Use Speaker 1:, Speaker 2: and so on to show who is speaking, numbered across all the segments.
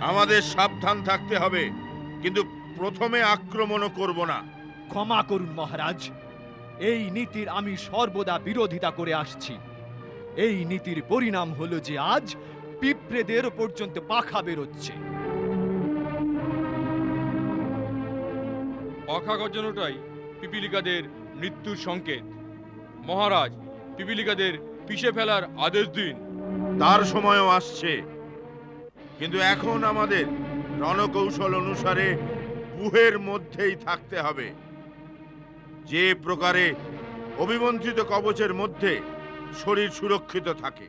Speaker 1: আমাদের সাবধান থাকতে হবে কিন্তু প্রথমে আক্রমণও করব না।
Speaker 2: ক্ষমা করুন মহারাজ। এই নীতির আমি সর্বদা বিরোধিতা করে আসছি। এই নীতির পরিণাম হলো যে আজ পিঁপড়েদের পর্যন্ত পাখা বেরোচ্ছে।
Speaker 3: পাখা গর্জনটাই পিপিলিকাদের মৃত্যুর সংকেত। মহারাজ পিপিলিকাদের পিষে ফেলার আদেশ দিন।
Speaker 1: তার সময়ও আসছে। কিন্তু এখন আমাদের রণকৌশল অনুসারে গুহের মধ্যেই থাকতে হবে। যে প্রকারে অভিমন্ত্রিত কবচের মধ্যে শরীর সুরক্ষিত থাকে,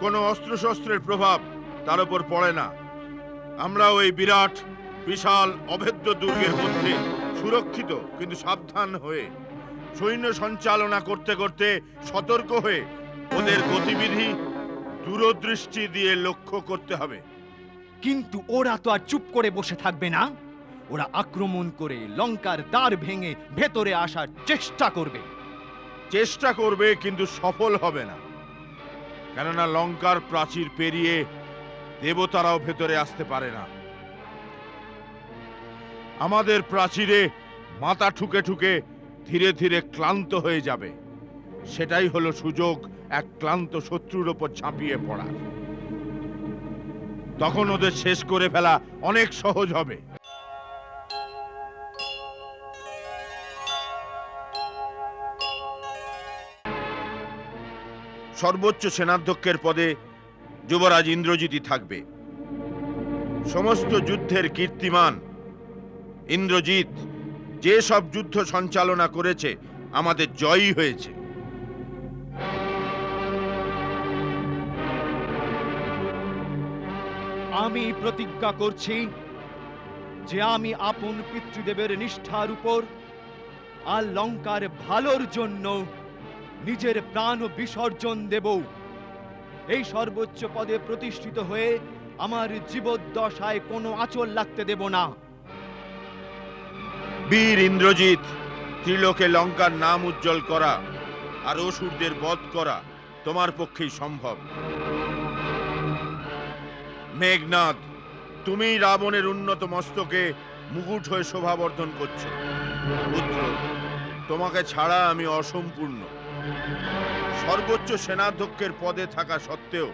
Speaker 1: কোনো অস্ত্রশস্ত্রের প্রভাব তার উপর পড়ে না। আমরাও এই বিরাট, বিশাল, অভেদ্য দুর্গের মধ্যে সুরক্ষিত কিন্তু সাবধান হয়ে সৈন্য সঞ্চালনা করতে করতে সতর্ক হয়ে ওদের গতিবিধি দূরদৃষ্টি দিয়ে লক্ষ্য করতে হবে।
Speaker 2: কিন্তু ওরা তো আর চুপ করে বসে থাকবে না। ওরা আক্রমণ করে লঙ্কার দ্বার ভেঙে ভেতরে আসার চেষ্টা করবে।
Speaker 1: চেষ্টা করবে কিন্তু সফল হবে না। কেননা লঙ্কার প্রাচীর পেরিয়ে দেবতারাও ভেতরে আসতে পারে না। আমাদের প্রাচীরে মাথা ঠুকে ঠুকে ধীরে ধীরে ক্লান্ত হয়ে যাবে। সেটাই হলো সুযোগ, এক ক্লান্ত শত্রুর ওপর ঝাঁপিয়ে পড়ার তখন ওদের শেষ করে ফেলা অনেক সহজ হবে। সর্বোচ্চ সেনাধ্যক্ষের পদে যুবরাজ ইন্দ্রজিৎই থাকবে। সমস্ত যুদ্ধের কীর্তিমান ইন্দ্রজিৎ যে সব যুদ্ধ সঞ্চালনা করেছে, আমাদের জয়ই হয়েছে।
Speaker 2: আমি প্রতিজ্ঞা করছি যে আমি আপন পিতৃদেবের নিষ্ঠার উপর আর লঙ্কার ভালোর জন্য নিজের প্রাণ বিসর্জন দেব। এই সর্বোচ্চ পদে প্রতিষ্ঠিত হয়ে আমার জীবদ্দশায় কোনো আঁচল লাগতে দেব না।
Speaker 1: বীর ইন্দ্রজিৎ, ত্রিলোকে লঙ্কার নাম উজ্জ্বল করা আর অসুরদের বধ করা তোমার পক্ষেই সম্ভব। মেঘনাদ তুমি রাবণের উন্নত মস্তকে মুকুট হয়ে শোভাবর্ধন করছ। পুত্র তোমাকে ছাড়া আমি অসম্পূর্ণ। সর্বোচ্চ সেনাধ্যক্ষের পদে থাকা সত্ত্বেও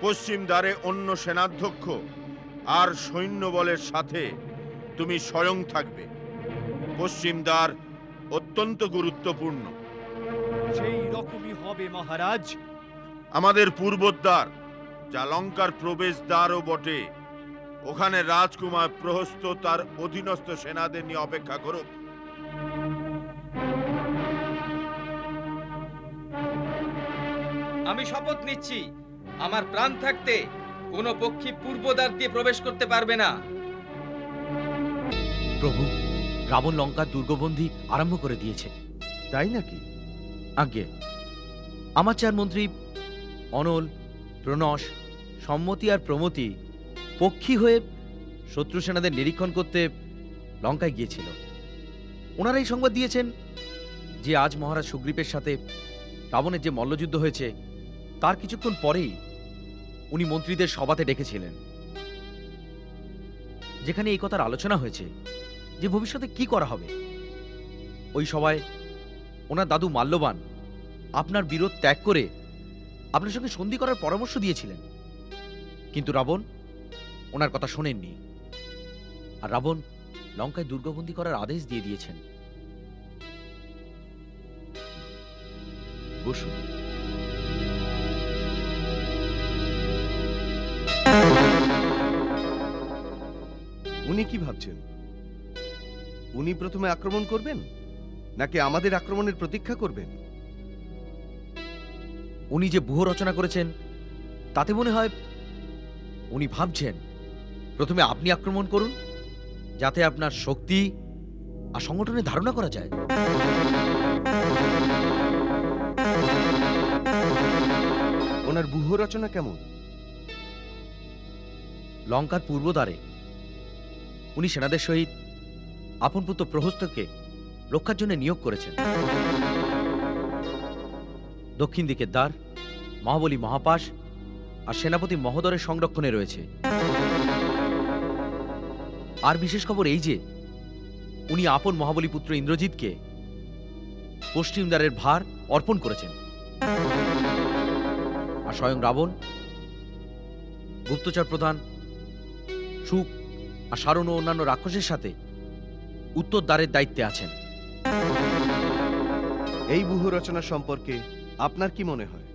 Speaker 1: পশ্চিম দ্বারে অন্য সেনাধ্যক্ষ আর সৈন্যবলের সাথে তুমি স্বয়ং থাকবে। পশ্চিম দ্বার অত্যন্ত গুরুত্বপূর্ণ।
Speaker 2: সেই রকমই হবে মহারাজ।
Speaker 1: আমাদের পূর্বোদ্বার যা লঙ্কার প্রবেশ দ্বারও বটে। ওখানে রাজকুমার প্রহস্ত তার অধীনস্থ সেনাদের নিয়ে অপেক্ষা করুক।
Speaker 4: আমি শপথ নিচ্ছি আমার প্রাণ থাকতে কোনো পক্ষী পূর্বদ্বার দিয়ে প্রবেশ করতে পারবে না।
Speaker 5: প্রভু রাবণ লঙ্কার দুর্গবন্দী আরম্ভ করে দিয়েছে।
Speaker 6: তাই নাকি?
Speaker 5: আজ্ঞে। আমার চার মন্ত্রী অনল প্রণস সম্মতি আর প্রমতি পক্ষী হয়ে শত্রু সেনাদের নিরীক্ষণ করতে লঙ্কায় গিয়েছিল। ওনারা এই সংবাদ দিয়েছেন যে আজ মহারাজ সুগ্রীবের সাথে রাবণের যে মল্লযুদ্ধ হয়েছে, তার কিছুক্ষণ পরেই উনি মন্ত্রীদের সভাতে ডেকেছিলেন। যেখানে এই কথার আলোচনা হয়েছে যে ভবিষ্যতে কি করা হবে। ওই সভায় ওনার দাদু মাল্যবান আপনার বিরোধ ত্যাগ করে আপনার সঙ্গে সন্ধি করার পরামর্শ দিয়েছিলেন। কিন্তু রাবণ ওনার কথা শোনেননি। আর রাবণ লঙ্কায় দুর্গবন্দী করার আদেশ দিয়ে দিয়েছেন। বসুন।
Speaker 6: উনি কি ভাবছেন? উনি প্রথমে আক্রমণ করবেন নাকি আমাদের আক্রমণের প্রতীক্ষা করবেন?
Speaker 5: উনি যে ব্যূহ রচনা করেছেন তাতে মনে হয় উনি ভাবছেন প্রথমে আপনি আক্রমণ করুন যাতে আপনার শক্তি আর সংগঠনের ধারণা করা যায়।
Speaker 6: ওনার ব্যূহ রচনা কেমন?
Speaker 5: লঙ্কার পূর্বদ্বারে উনি সেনাদের সহিত আপন পুত্র প্রহস্তকে রক্ষার জন্য নিয়োগ করেছেন। দক্ষিণ দিকের দ্বার মহাবলী মহাপাশ আর সেনাপতি মহোদরের সংরক্ষণে রয়েছে। আর বিশেষ খবর এই যে, উনি আপন মহাবলীপুত্র ইন্দ্রজিৎকে পশ্চিম দ্বারের ভার অর্পণ করেছেন। আর স্বয়ং রাবণ, গুপ্তচর প্রধান, সুখ আর সারণ ও অন্যান্য রাক্ষসের সাথে উত্তর দ্বারের দায়িত্বে আছেন।
Speaker 6: এই ব্যূহ রচনা সম্পর্কে আপনার কি মনে হয়?